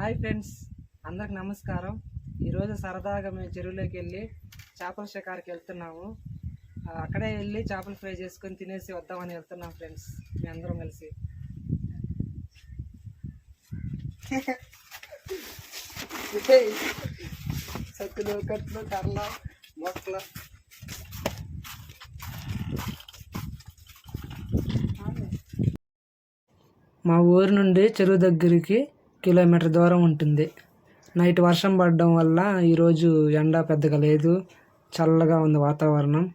Hi friends అందరికి నమస్కారం. ఈరోజు సరదాగా మేము చెరువులోకి వెళ్ళి చేపల షికారుకి వెళ్తున్నాము. అక్కడే వెళ్ళి చేపలు ఫ్రై చేసుకొని తినేసి వద్దామని వెళ్తున్నాం ఫ్రెండ్స్ మీ అందరం కలిసి. సత్తులు కట్లు కర్ల మొక్కలు. మా ఊరు నుండి చెరువు దగ్గరికి కిలోమీటర్ దూరం ఉంటుంది. నైట్ వర్షం పడడం వల్ల ఈరోజు ఎండ పెద్దగా లేదు. చల్లగా ఉంది వాతావరణం.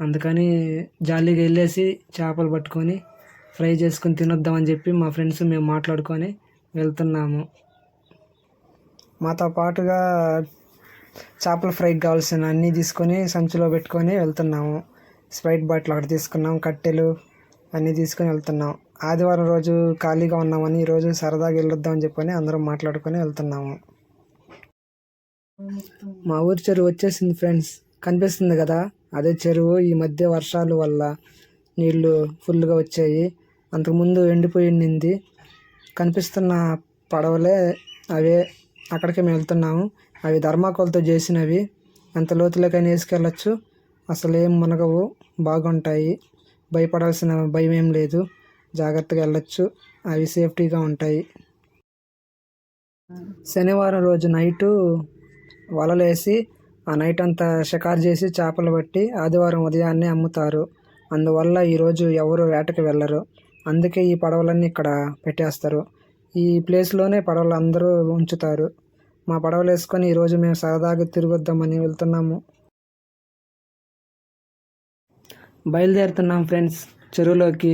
అందుకని జాలీగా వెళ్ళేసి చేపలు పట్టుకొని ఫ్రై చేసుకుని తినొద్దామని చెప్పి మా ఫ్రెండ్స్ మేము మాట్లాడుకొని వెళ్తున్నాము. మాతో పాటుగా చేపల ఫ్రైకి కావాల్సిన అన్నీ తీసుకొని సంచిలో పెట్టుకొని వెళ్తున్నాము. స్ప్రైట్ బాటిల్ అక్కడ తీసుకున్నాం కట్టెలు అన్నీ తీసుకొని వెళ్తున్నాం. ఆదివారం రోజు ఖాళీగా ఉన్నామని ఈరోజు సరదాగా వెళ్ళొద్దామని చెప్పని అందరం మాట్లాడుకొని వెళ్తున్నాము. మా ఊరి చెరువు వచ్చేసింది ఫ్రెండ్స్. కనిపిస్తుంది కదా? అదే చెరువు ఈ మధ్య వర్షాల వల్ల నీళ్ళు ఫుల్గా వచ్చాయి. అంతకుముందు ఎండిపోయి ఉండింది. కనిపిస్తున్న పడవలే అవే అక్కడికి మేము వెళ్తున్నాము. అవి ధర్మాకోల్తో చేసినవి. ఎంత లోతులోకైనా వేసుకెళ్ళచ్చు. అసలు ఏం మునగవు. బాగుంటాయి. భయపడాల్సిన భయం ఏం లేదు. జాగ్రత్తగా వెళ్ళొచ్చు. అవి సేఫ్టీగా ఉంటాయి. శనివారం రోజు నైటు వలలేసి ఆ నైట్ అంతా షికారు చేసి చేపలు పట్టి ఆదివారం ఉదయాన్నే అమ్ముతారు. అందువల్ల ఈరోజు ఎవరు వేటకి వెళ్ళరు. అందుకే ఈ పడవలన్నీ ఇక్కడ పెట్టేస్తారు. ఈ ప్లేస్లోనే పడవలు అందరూ ఉంచుతారు. మా పడవలు వేసుకొని ఈరోజు మేము సరదాగా తిరుగుద్దామని వెళ్తున్నాము. బయలుదేరుతున్నాం ఫ్రెండ్స్. చెరువులోకి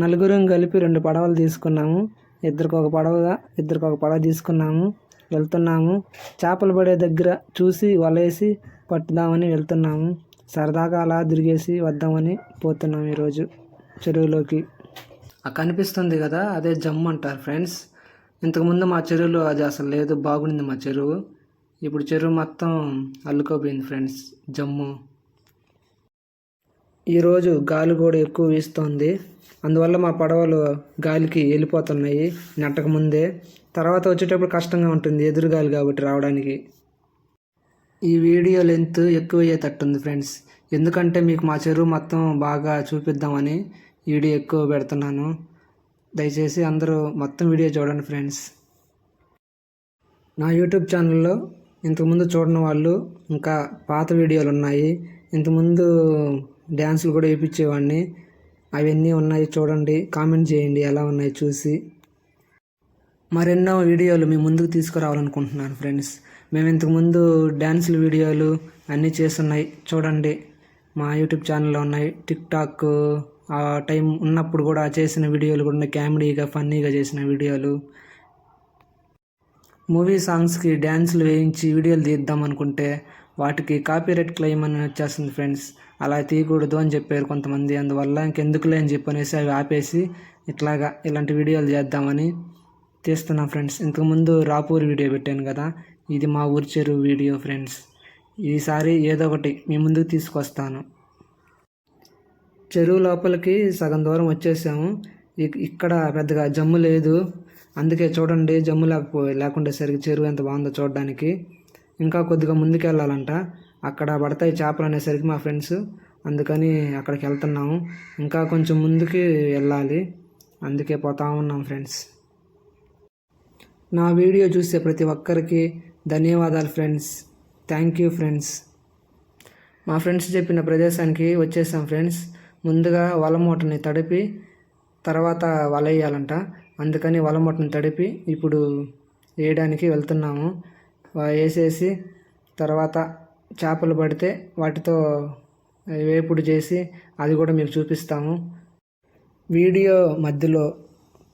నలుగురం కలిపి రెండు పడవలు తీసుకున్నాము. ఇద్దరికి ఒక పడవగా ఇద్దరికి ఒక పడవ తీసుకున్నాము. వెళ్తున్నాము. చేపలు పడే దగ్గర చూసి వలేసి పట్టుదామని వెళ్తున్నాము. సరదాగా అలా తిరిగేసి వద్దామని పోతున్నాం ఈరోజు చెరువులోకి. కనిపిస్తుంది కదా అదే జమ్ము అంటారు ఫ్రెండ్స్. ఇంతకుముందు మా చెరువులో అది అసలు లేదు బాగుంది మా చెరువు. ఇప్పుడు చెరువు మొత్తం అల్లుకోపోయింది ఫ్రెండ్స్ జమ్ము. ఈరోజు గాలి కూడా ఎక్కువ వీస్తోంది. అందువల్ల మా పడవలు గాలికి వెళ్ళిపోతున్నాయి. నెట్టక ముందే. తర్వాత వచ్చేటప్పుడు కష్టంగా ఉంటుంది ఎదురుగాలి కాబట్టి రావడానికి. ఈ వీడియో లెంత్ ఎక్కువ అయ్యేటట్టుంది ఫ్రెండ్స్. ఎందుకంటే మీకు మా చెరువు మొత్తం బాగా చూపిద్దామని వీడియో ఎక్కువ పెడుతున్నాను. దయచేసి అందరూ మొత్తం వీడియో చూడండి ఫ్రెండ్స్. నా యూట్యూబ్ ఛానల్లో ఇంతకుముందు చూడని వాళ్ళు ఇంకా పాత వీడియోలు ఉన్నాయి. ఇంతకుముందు డ్యాన్సులు కూడా వేయించేవాడిని అవన్నీ ఉన్నాయి చూడండి. కామెంట్ చేయండి ఎలా ఉన్నాయి చూసి. మరెన్నో వీడియోలు మీ ముందుకు తీసుకురావాలనుకుంటున్నాను ఫ్రెండ్స్. మేము ఇంతకుముందు డ్యాన్సుల వీడియోలు అన్నీ చేస్తున్నాయి చూడండి. మా యూట్యూబ్ ఛానల్లో ఉన్నాయి. టిక్ టాక్ ఆ టైం ఉన్నప్పుడు కూడా చేసిన వీడియోలు కూడా ఉన్నాయి. కామెడీగా ఫన్నీగా చేసిన వీడియోలు. మూవీ సాంగ్స్కి డ్యాన్సులు వేయించి వీడియోలు తీద్దాం అనుకుంటే వాటికి కాపీరైట్ క్లెయిమ్ అని వచ్చేస్తుంది ఫ్రెండ్స్. అలా తీయకూడదు అని చెప్పారు కొంతమంది. అందువల్ల ఇంకెందుకులే అని చెప్పనేసి అవి ఆపేసి ఇట్లాగా ఇలాంటి వీడియోలు చేద్దామని తీస్తున్నా ఫ్రెండ్స్. ఇంతకుముందు రాపూర్ వీడియో పెట్టాను కదా ఇది మా ఊరి చెరువు వీడియో ఫ్రెండ్స్. ఈసారి ఏదో ఒకటి మీ ముందుకు తీసుకొస్తాను. చెరువు లోపలికి సగం దూరం వచ్చేసాము. ఇక్కడ పెద్దగా జమ్ము లేదు. అందుకే చూడండి జమ్ము లేకపో లేకుండా సరిగ్గా చెరువు ఎంత బాగుందో చూడడానికి. ఇంకా కొద్దిగా ముందుకు వెళ్ళాలంట అక్కడ పడతాయి చేపలు అనేసరికి మా ఫ్రెండ్స్. అందుకని అక్కడికి వెళ్తున్నాము. ఇంకా కొంచెం ముందుకి వెళ్ళాలి. అందుకే పోతా ఉన్నాం ఫ్రెండ్స్. నా వీడియో చూసే ప్రతి ఒక్కరికి ధన్యవాదాలు ఫ్రెండ్స్. Thank you friends. మా ఫ్రెండ్స్ చెప్పిన ప్రదేశానికి వచ్చేసాం ఫ్రెండ్స్. ముందుగా వలమూటని తడిపి తర్వాత వల వేయాలంట. అందుకని వలమూటని తడిపి ఇప్పుడు వేయడానికి వెళ్తున్నాము. వేసేసి తర్వాత చేపలు పడితే వాటితో వేపుడు చేసి అది కూడా మీకు చూపిస్తాము. వీడియో మధ్యలో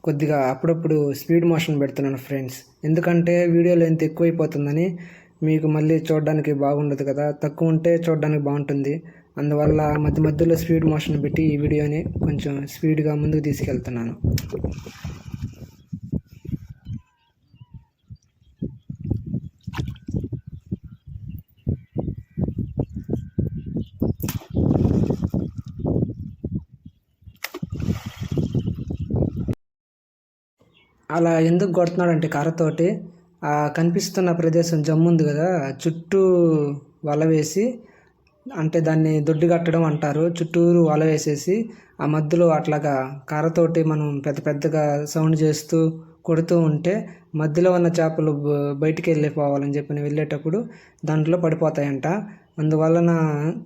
కొద్దిగా అప్పుడప్పుడు స్పీడ్ మోషన్ పెడుతున్నాను ఫ్రెండ్స్. ఎందుకంటే వీడియో లెంత్ ఎక్కువైపోతుందని మీకు మళ్ళీ చూడడానికి బాగుండదు కదా. తక్కువ ఉంటే చూడడానికి బాగుంటుంది. అందువల్ల మధ్య మధ్యలో స్పీడ్ మోషన్ పెట్టి ఈ వీడియోని కొంచెం స్పీడ్గా ముందుకు తీసుకెళ్తున్నాను. అలా ఎందుకు కొడుతున్నాడంటే కర్రతోటి ఆ కనిపిస్తున్న ప్రదేశం జమ్ము ఉంది కదా చుట్టూ వల వేసి అంటే దాన్ని దొడ్డి కట్టడం అంటారు చుట్టూరు వల వేసేసి ఆ మధ్యలో అట్లాగా కర్రతోటి మనం పెద్ద పెద్దగా సౌండ్ చేస్తూ కొడుతూ ఉంటే మధ్యలో ఉన్న చేపలు బయటికి వెళ్ళిపోవాలని చెప్పి వెళ్ళేటప్పుడు దాంట్లో పడిపోతాయంట. అందువలన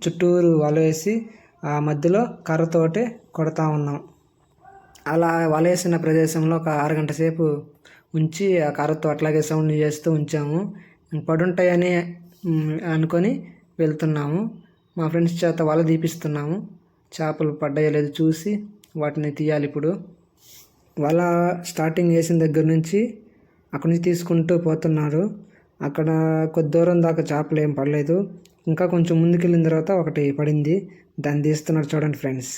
చుట్టూరు వల వేసి ఆ మధ్యలో కర్రతోటి కొడతా ఉన్నాం. అలా వలేసిన ప్రదేశంలో ఒక అరగంట సేపు ఉంచి ఆ కర్రతో అట్లాగే సౌండ్ చేస్తూ ఉంచాము. పడుంటాయని అనుకొని వెళ్తున్నాము. మా ఫ్రెండ్స్ చేత వల దీపిస్తున్నాము. చేపలు పడ్డాయో లేదో చూసి వాటిని తీయాలి ఇప్పుడు. వల స్టార్టింగ్ వేసిన దగ్గర నుంచి అక్కడి నుంచి తీసుకుంటూ పోతున్నారు. అక్కడ కొద్ది దూరం దాకా చేపలు ఏం పడలేదు. ఇంకా కొంచెం ముందుకెళ్ళిన తర్వాత ఒకటి పడింది. దాన్ని తీస్తున్నారు చూడండి ఫ్రెండ్స్.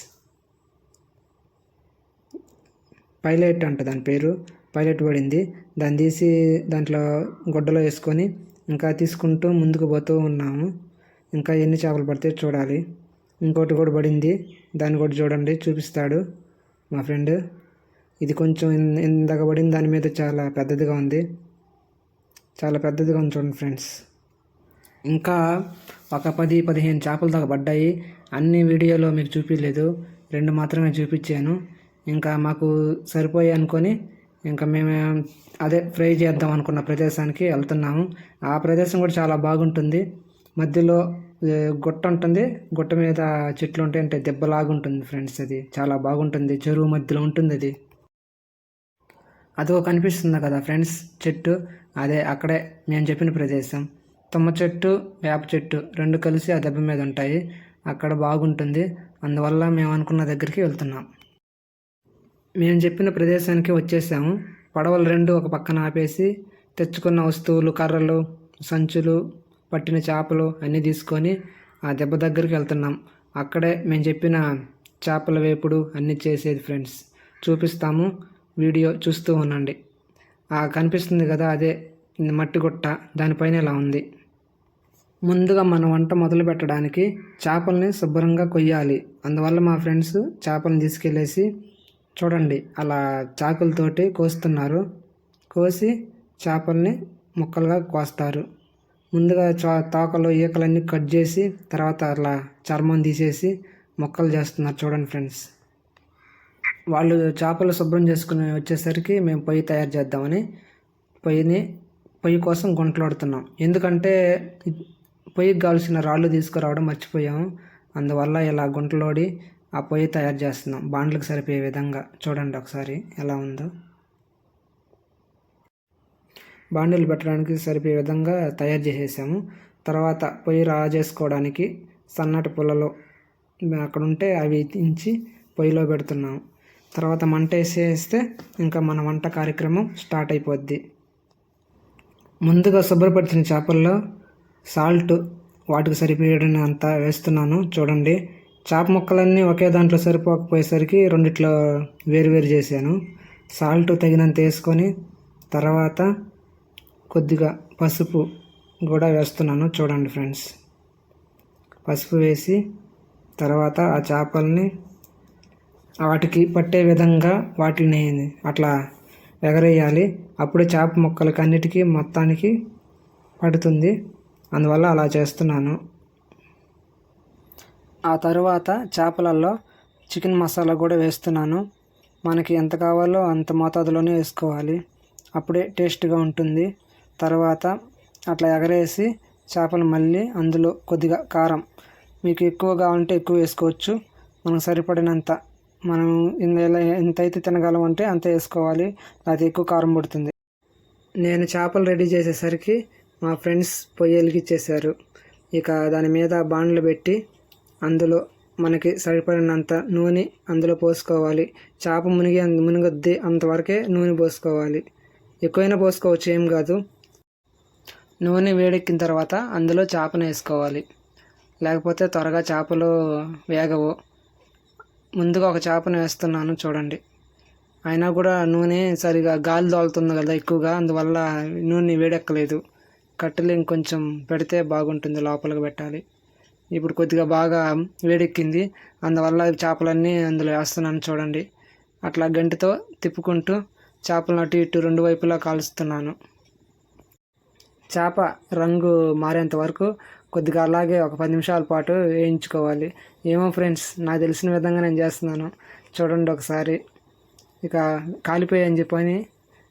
పైలట్ అంట దాని పేరు. పైలట్ పడింది. దాన్ని తీసి దాంట్లో గుడ్డలో వేసుకొని ఇంకా తీసుకుంటూ ముందుకు పోతూ ఉన్నాము. ఇంకా ఎన్ని చేపలు పడితే చూడాలి. ఇంకోటి కూడా పడింది. దాన్ని కూడా చూడండి చూపిస్తాడు మా ఫ్రెండ్. ఇది కొంచెం ఇందాక పడింది దాని మీద చాలా పెద్దదిగా ఉంది. చాలా పెద్దదిగా ఉంది చూడండి ఫ్రెండ్స్. ఇంకా ఒక పది పదిహేను చేపలు దాకా పడ్డాయి. అన్ని వీడియోలో మీకు చూపించలేదు రెండు మాత్రమే చూపించాను. ఇంకా మాకు సరిపోయాయి అనుకొని ఇంకా మేము అదే ఫ్రై చేద్దాం అనుకున్న ప్రదేశానికి వెళ్తున్నాము. ఆ ప్రదేశం కూడా చాలా బాగుంటుంది. మధ్యలో గుట్ట ఉంటుంది. గుట్ట మీద చెట్లు ఉంటాయి అంటే దెబ్బలాగా ఉంటుంది ఫ్రెండ్స్ అది. చాలా బాగుంటుంది. చెరువు మధ్యలో ఉంటుంది అది. అదిగో కనిపిస్తుంది కదా ఫ్రెండ్స్ చెట్టు. అదే అక్కడే మేము చెప్పిన ప్రదేశం. తుమ్మ చెట్టు వేప చెట్టు రెండు కలిసి ఆ దెబ్బ మీద ఉంటాయి. అక్కడ బాగుంటుంది. అందువల్ల మేము అనుకున్న దగ్గరికి వెళ్తున్నాం. మేము చెప్పిన ప్రదేశానికి వచ్చేసాము. పడవలు రెండు ఒక పక్కన ఆపేసి తెచ్చుకున్న వస్తువులు కర్రలు సంచులు పట్టిన చేపలు అన్నీ తీసుకొని ఆ దెబ్బ దగ్గరికి వెళ్తున్నాం. అక్కడే మేము చెప్పిన చేపల వేపుడు అన్నీ చేసేది ఫ్రెండ్స్. చూపిస్తాము. వీడియో చూస్తూ ఉండండి. ఆ కనిపిస్తుంది కదా అదే మట్టి గుట్ట. దానిపైన ఇలా ఉంది. ముందుగా మన వంట మొదలు పెట్టడానికి చేపల్ని శుభ్రంగా కొయ్యాలి. అందువల్ల మా ఫ్రెండ్స్ చేపలను తీసుకెళ్ళేసి చూడండి అలా చాకులతోటి కోస్తున్నారు. కోసి చేపల్ని ముక్కలుగా కోస్తారు. ముందుగా చా తోకలు ఈకలన్నీ కట్ చేసి తర్వాత అలా చర్మం తీసేసి ముక్కలు చేస్తున్నారు చూడండి ఫ్రెండ్స్. వాళ్ళు చేపలు శుభ్రం చేసుకుని వచ్చేసరికి మేము పొయ్యి తయారు చేద్దామని పొయ్యిని పొయ్యి కోసం గుంటలాడుతున్నాం. ఎందుకంటే పొయ్యికి కావాల్సిన రాళ్ళు తీసుకురావడం మర్చిపోయాము. అందువల్ల ఇలా గుంటలోడి ఆ పొయ్యి తయారు చేస్తున్నాం. బాండ్లకు సరిపోయే విధంగా చూడండి ఒకసారి ఎలా ఉందో. బాండీలు పెట్టడానికి సరిపోయే విధంగా తయారు చేసేసాము. తర్వాత పొయ్యి రా చేసుకోవడానికి సన్నటి పుల్లలు అక్కడ ఉంటే అవి తీయించి పొయ్యిలో పెడుతున్నాము. తర్వాత మంట వేసేస్తే ఇంకా మన వంట కార్యక్రమం స్టార్ట్ అయిపోద్ది. ముందుగా శుభ్రపరిచిన చేపల్లో సాల్ట్ వాటికి సరిపోయేంత వేస్తున్నాను. చూడండి. చేప ముక్కలన్నీ ఒకే దాంట్లో సరిపోకపోయేసరికి రెండిట్లో వేరువేరు చేశాను. సాల్ట్ తగినంత వేసుకొని తర్వాత కొద్దిగా పసుపు కూడా వేస్తున్నాను. చూడండి ఫ్రెండ్స్. పసుపు వేసి తర్వాత ఆ చేపల్ని వాటికి పట్టే విధంగా వాటిని అట్లా ఎగరేయాలి. అప్పుడు చేప ముక్కలకి అన్నిటికీ మొత్తానికి పడుతుంది. అందువల్ల అలా చేస్తున్నాను. ఆ తరువాత చేపలలో చికెన్ మసాలా కూడా వేస్తున్నాను. మనకి ఎంత కావాలో అంత మోతాదులోనే వేసుకోవాలి. అప్పుడే టేస్ట్గా ఉంటుంది. తర్వాత అట్లా ఎగరేసి చేపలు మళ్ళీ అందులో కొద్దిగా కారం. మీకు ఎక్కువ కావాలంటే ఎక్కువ వేసుకోవచ్చు. మనకు సరిపడినంత. మనం ఇందులో ఎలా తినగలం అంటే అంత వేసుకోవాలి. అది ఎక్కువ కారం పడుతుంది. నేను చేపలు రెడీ చేసేసరికి మా ఫ్రెండ్స్ పొయ్యి వెలిగించేశారు ఇక దాని మీద బాండ్లు పెట్టి అందులో మనకి సరిపడినంత నూనె అందులో పోసుకోవాలి. చేప మునిగి మునిగొద్ది అంతవరకే నూనె పోసుకోవాలి. ఎక్కువైనా పోసుకోవచ్చు ఏం కాదు. నూనె వేడెక్కిన తర్వాత అందులో చేపను వేసుకోవాలి. లేకపోతే త్వరగా చేపలు వేగవు. ముందుగా ఒక చేపను వేస్తున్నాను చూడండి. అయినా కూడా నూనె సరిగా గాలి దోలుతుంది కదా ఎక్కువగా అందువల్ల నూనె వేడెక్కలేదు. కట్టెలు ఇంకొంచెం పెడితే బాగుంటుంది లోపలికి పెట్టాలి. ఇప్పుడు కొద్దిగా బాగా వేడెక్కింది. అందువల్ల చేపలన్నీ అందులో వేస్తున్నాను చూడండి. అట్లా గంటితో తిప్పుకుంటూ చేపలను అటు ఇటు రెండు వైపులా కాలుస్తున్నాను. చేప రంగు మారేంత వరకు కొద్దిగా అలాగే ఒక పది నిమిషాల పాటు వేయించుకోవాలి. ఏమో ఫ్రెండ్స్ నాకు తెలిసిన విధంగా నేను చేస్తున్నాను. చూడండి ఒకసారి. ఇక కాలిపోయాయని చెప్పని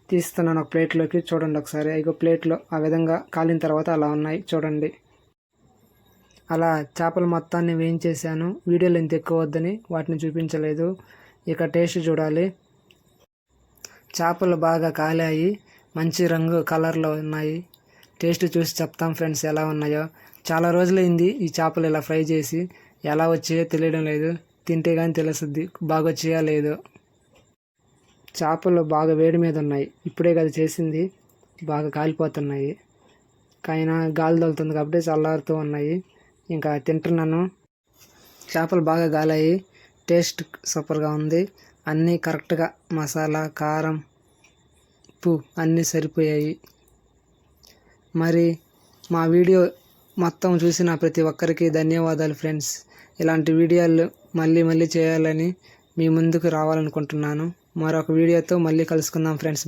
తీస్తున్నాను ఒక ప్లేట్లోకి. చూడండి ఒకసారి. ఇక ప్లేట్లో ఆ విధంగా కాలిన తర్వాత అలా ఉన్నాయి. చూడండి. అలా చేపలు మొత్తాన్ని వేయించేసాను వీడియోలు ఎంత ఎక్కువ వద్దని వాటిని చూపించలేదు. ఇక టేస్ట్ చూడాలి. చేపలు బాగా కాలాయి. మంచి రంగు కలర్లో ఉన్నాయి. టేస్ట్ చూసి చెప్తాం ఫ్రెండ్స్ ఎలా ఉన్నాయో. చాలా రోజులైంది ఈ చేపలు ఇలా ఫ్రై చేసి. ఎలా వచ్చాయో తెలియడం లేదు. తింటే కానీ తెలుస్తుంది. బాగా వచ్చాయా లేదో. చేపలు బాగా వేడి మీద ఉన్నాయి. ఇప్పుడే కదా చేసింది. బాగా కాలిపోతున్నాయి. కానీ గాలి తగులుతుంది కాబట్టి చల్లారుతూ ఉన్నాయి. ఇంకా తింటున్నాను. చేపలు బాగా గాలాయి. టేస్ట్ సూపర్గా ఉంది. అన్నీ కరెక్ట్గా మసాలా కారం ఉప్పు అన్నీ సరిపోయాయి. మరి మా వీడియో మొత్తం చూసిన ప్రతి ఒక్కరికి ధన్యవాదాలు ఫ్రెండ్స్. ఇలాంటి వీడియోలు మళ్ళీ మళ్ళీ చేయాలని మీ ముందుకు రావాలనుకుంటున్నాను. మరొక వీడియోతో మళ్ళీ కలుసుకుందాం ఫ్రెండ్స్.